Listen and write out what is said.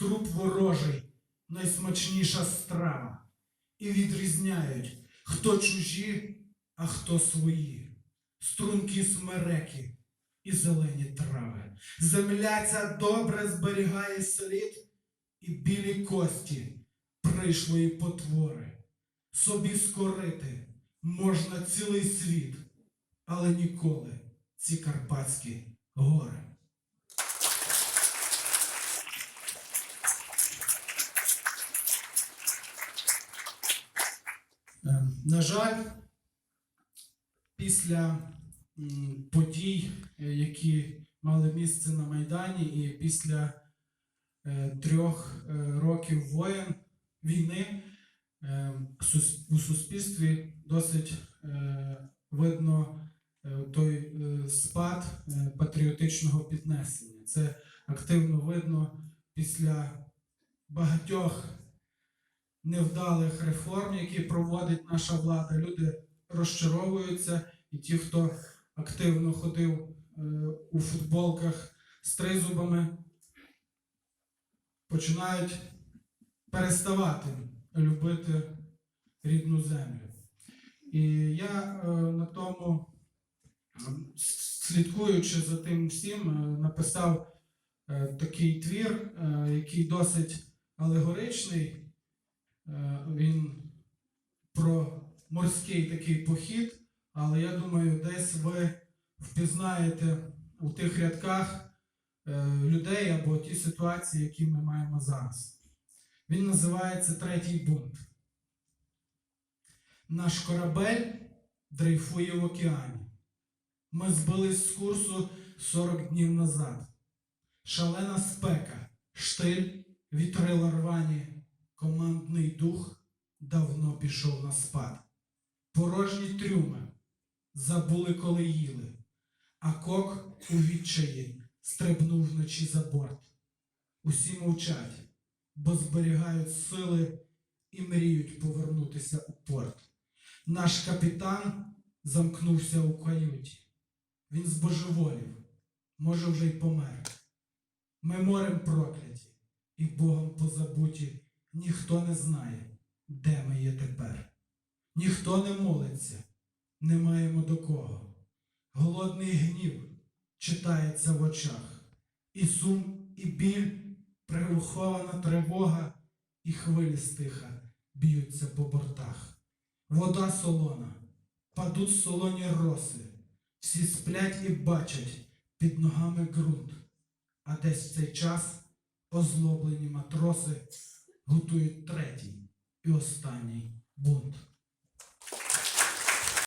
труп ворожий, найсмачніша страва. І відрізняють, хто чужі, а хто свої, стрункі смереки і зелені трави. Земля ця добре зберігає слід і білі кості прийшлої потвори. Собі скорити можна цілий світ, але ніколи ці карпатські гори. На жаль, після подій, е, які мали місце на Майдані, і після е, трьох е, років воєн війни е, у суспільстві досить е, видно е, той е, спад е, патріотичного піднесення. Це активно видно після багатьох невдалих реформ, які проводить наша влада. Люди розчаровуються, і ті, хто активно ходив е, у футболках з тризубами, починають переставати любити рідну землю. І я е, на тому, слідкуючи за тим всім, е, написав такий твір, який досить алегоричний. Е, Він про морський такий похід, але я думаю, десь ви впізнаєте у тих рядках е, людей або ті ситуації, які ми маємо зараз. Він називається Третій бунт. Наш корабель дрейфує в океані. Ми збились з курсу 40 днів назад. Шалена спека, штиль, вітрила рвані, командний дух давно пішов на спад. Порожні трюми забули, коли їли, а кок у відчаї стрибнув вночі за борт. Усі мовчать, бо зберігають сили і мріють повернутися у порт. Наш капітан замкнувся у каюті. Він збожеволів, може, вже й помер. Ми морем прокляті і Богом позабуті. Ніхто не знає, де ми є тепер. Ніхто не молиться, не маємо до кого. Голодний гнів читається в очах, і сум, і біль, прихована тривога, і хвилі стиха б'ються по бортах. Вода солона, падуть солоні роси, всі сплять і бачать під ногами ґрунт, а десь в цей час озлоблені матроси готують третій і останній бунт.